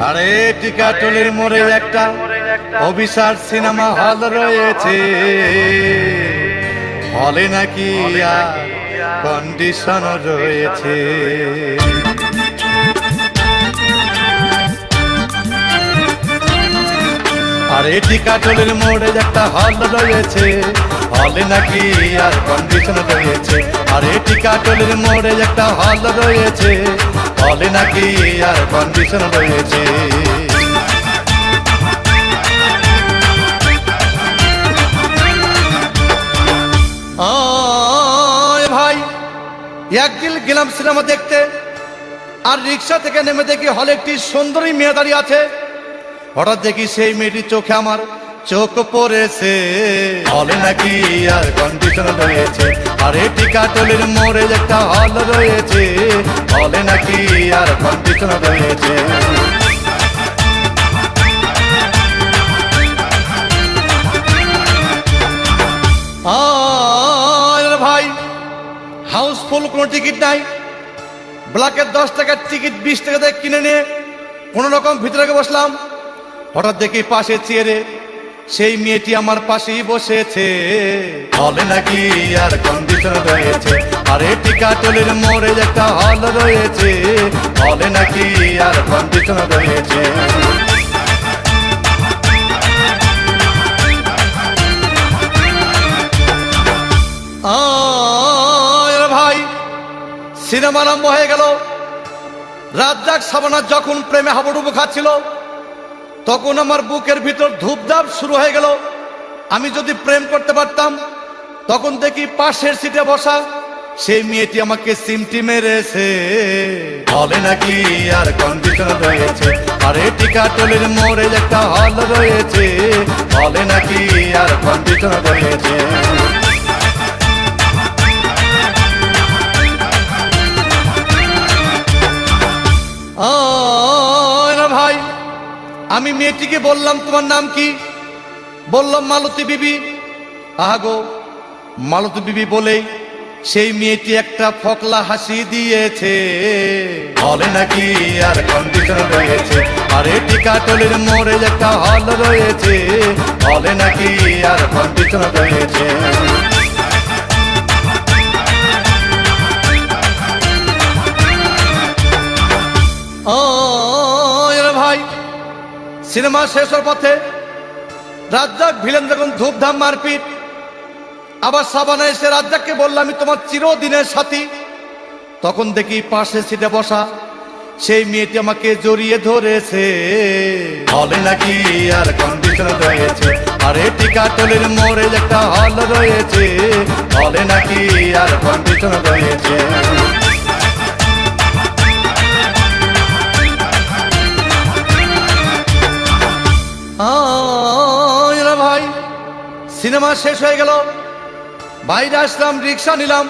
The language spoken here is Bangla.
আরে টিকাটলির মোড়ে একটা অভিসার সিনেমা হল রয়েছে। হলে নাকি কন্ডিশন রয়েছে। আর আরে টিকাটলির মোড়ে একটা হল রয়েছে। হলে নাকি আর কন্ডিশন রয়েছে। টিকাটলির মোড়ে একটা হল রয়েছে। হলে নাকি আর কন্ডিশন রয়েছে। ভাই, একদিন গেলাম সিনেমা দেখতে, আর রিক্সা থেকে নেমে দেখি হলে একটি সুন্দরী মেয়ে দাঁড়িয়ে আছে। হঠাৎ দেখি সেই মেয়েটির চোখে আমার চোখ পড়েছে। হলে নাকি আর কন্ডিশন রয়েছে। আরে টিকাটলির মোড়ে একটা হল রয়েছে। হলে নাকি আর কন্ডিশন রয়েছে। ভাই, হাউসফুল কোনো টিকিট নাই। ব্ল্যাকের দশ টাকার টিকিট বিশ টাকা দিয়ে কিনে নিয়ে কোনো রকম ভিতরে বসলাম। হঠাৎ দেখি পাশে চেয়ারে সেই মেয়েটি আমার পাশেই বসেছে। হলে নাকি আর কন্ডিশন রয়েছে। আরে টিকাটলির মোড়ে একটা হল রয়েছে। হলে নাকি আর কন্ডিশন রয়েছে। ভাই, সিনেমা আরম্ভ হয়ে গেল। রাজ্জাক সাবানা যখন প্রেমে হাবুডুবু খাচ্ছিল তখন আমার বুকের ভিতর ধূপধাপ শুরু হয়ে গেল। আমি যদি প্রেম করতে পারতাম, তখন দেখি পাশের সিটে বসা সেই মেয়েটি আমাকে সিমটি মেরেছে। হলে নাকি আর কন্ডিশন রয়েছে। আরে টিকাটলির মোড়ে একটা হল রয়েছে। হলে নাকি আর কন্ডিশন রয়েছে। আমি মেয়েটিকে বললাম, তোমার নাম কি? বললাম, মালতী বিবি। আহাগো মালতী বিবি বলেই সেই মেয়েটি একটা ফকলা হাসি দিয়েছে। হলে নাকি আর কন্ডিশন রয়েছে, আরে টিকাটলির মোড়ে একটা হল রয়েছে। হলে নাকি আর কন্ডিশন রয়েছে। সিনেমা শেষ হওয়ার পথে রাজ্জাক, ভিলেন যখন ধূপধাম মারপিট, আবার সাবানা এসে রাজ্জাককে বললাম আমি তোমার চিরদিনের সাথী। তখন দেখি পাশে সিটে বসা সেই মেয়েটি আমাকে জড়িয়ে ধরেছে। হলে নাকি আর কন্ডিশন রয়েছে? আরে টিকাটলির মোড়ে একটা হল রয়েছে। হলে নাকি আর কন্ডিশন রয়েছে? সিনেমা শেষ হয়ে গেল। বাইরে আসলাম রিক্সা নিলাম।